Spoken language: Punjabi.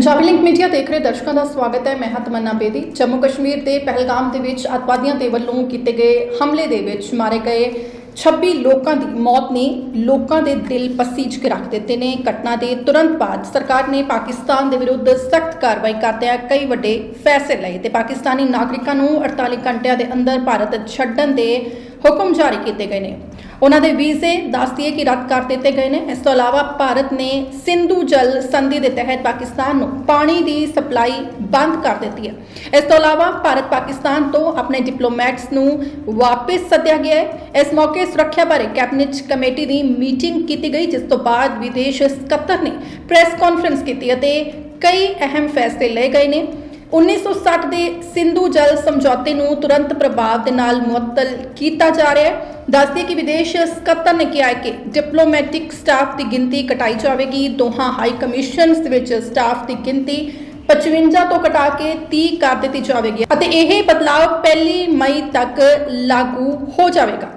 ਪੰਜਾਬੀ ਲਿੰਕ ਮੀਡੀਆ ਦੇਖ ਰਹੇ ਦਰਸ਼ਕਾਂ ਦਾ ਸਵਾਗਤ ਹੈ। ਮੈਂ ਹਾਂ ਤਮੰਨਾ ਬੇਦੀ। ਜੰਮੂ ਕਸ਼ਮੀਰ ਦੇ ਪਹਿਲਗਾਮ ਦੇ ਵਿੱਚ ਅਤਵਾਦੀਆਂ ਦੇ ਵੱਲੋਂ ਕੀਤੇ ਗਏ ਹਮਲੇ ਦੇ ਵਿੱਚ ਮਾਰੇ ਗਏ 26 ਲੋਕਾਂ ਦੀ ਮੌਤ ਨੇ ਲੋਕਾਂ ਦੇ ਦਿਲ ਪਸੀਜ ਕੇ ਰੱਖ ਦਿੱਤੇ ਨੇ। ਘਟਨਾ ਦੇ ਤੁਰੰਤ ਬਾਅਦ ਸਰਕਾਰ ਨੇ ਪਾਕਿਸਤਾਨ ਦੇ ਵਿਰੁੱਧ ਸਖਤ ਕਾਰਵਾਈ ਕਰਦਿਆਂ ਕਈ ਵੱਡੇ ਫੈਸਲੇ ਲਏ ਤੇ ਪਾਕਿਸਤਾਨੀ ਨਾਗਰਿਕਾਂ ਨੂੰ 48 ਘੰਟਿਆਂ ਦੇ ਅੰਦਰ ਭਾਰਤ ਛੱਡਣ ਦੇ ਹੁਕਮ ਜਾਰੀ ਕੀਤੇ ਗਏ ਨੇ। ਉਹਨਾਂ ਦੇ ਵੀਜ਼ੇ ਦੱਸਦੀਏ ਕਿ ਰੱਦ ਕਰ ਦਿੱਤੇ ਗਏ ਨੇ। ਇਸ ਤੋਂ ਇਲਾਵਾ ਭਾਰਤ ਨੇ ਸਿੰਧੂ ਜਲ ਸੰਧੀ ਦੇ ਤਹਿਤ ਪਾਕਿਸਤਾਨ ਨੂੰ ਪਾਣੀ ਦੀ ਸਪਲਾਈ ਬੰਦ ਕਰ ਦਿੱਤੀ ਹੈ। ਇਸ ਤੋਂ ਇਲਾਵਾ ਭਾਰਤ ਪਾਕਿਸਤਾਨ ਤੋਂ ਆਪਣੇ ਡਿਪਲੋਮੈਟਸ ਨੂੰ ਵਾਪਸ ਸੱਦਿਆ ਗਿਆ ਹੈ। ਇਸ ਮੌਕੇ ਸੁਰੱਖਿਆ ਬਾਰੇ ਕੈਬਨਿਟ ਕਮੇਟੀ ਦੀ ਮੀਟਿੰਗ ਕੀਤੀ ਗਈ, ਜਿਸ ਤੋਂ ਬਾਅਦ ਵਿਦੇਸ਼ ਸਕੱਤਰ ਨੇ ਪ੍ਰੈਸ ਕਾਨਫਰੰਸ ਕੀਤੀ ਅਤੇ ਕਈ ਅਹਿਮ ਫੈਸਲੇ ਲਏ ਗਏ ਨੇ। 1960 ਦੇ ਸਿੰਧੂ ਜਲ ਸਮਝੌਤੇ ਨੂੰ ਤੁਰੰਤ ਪ੍ਰਭਾਵ ਦੇ ਨਾਲ ਮੁਅੱਤਲ ਕੀਤਾ ਜਾ ਰਿਹਾ ਹੈ। ਦੱਸਦੇ ਕਿ ਵਿਦੇਸ਼ ਸਕੱਤਰ ਨੇ ਕਿਹਾ ਕਿ ਡਿਪਲੋਮੈਟਿਕ ਸਟਾਫ ਦੀ ਗਿਣਤੀ ਘਟਾਈ ਜਾਵੇਗੀ। ਦੋਹਾਂ ਹਾਈ ਕਮਿਸ਼ਨਸ ਦੇ ਵਿੱਚ ਸਟਾਫ ਦੀ ਗਿਣਤੀ 55 ਤੋਂ ਘਟਾ ਕੇ 30 ਕਰ ਦਿੱਤੀ ਜਾਵੇਗੀ ਅਤੇ ਇਹ ਬਦਲਾਅ ਪਹਿਲੀ ਮਈ ਤੱਕ ਲਾਗੂ ਹੋ ਜਾਵੇਗਾ।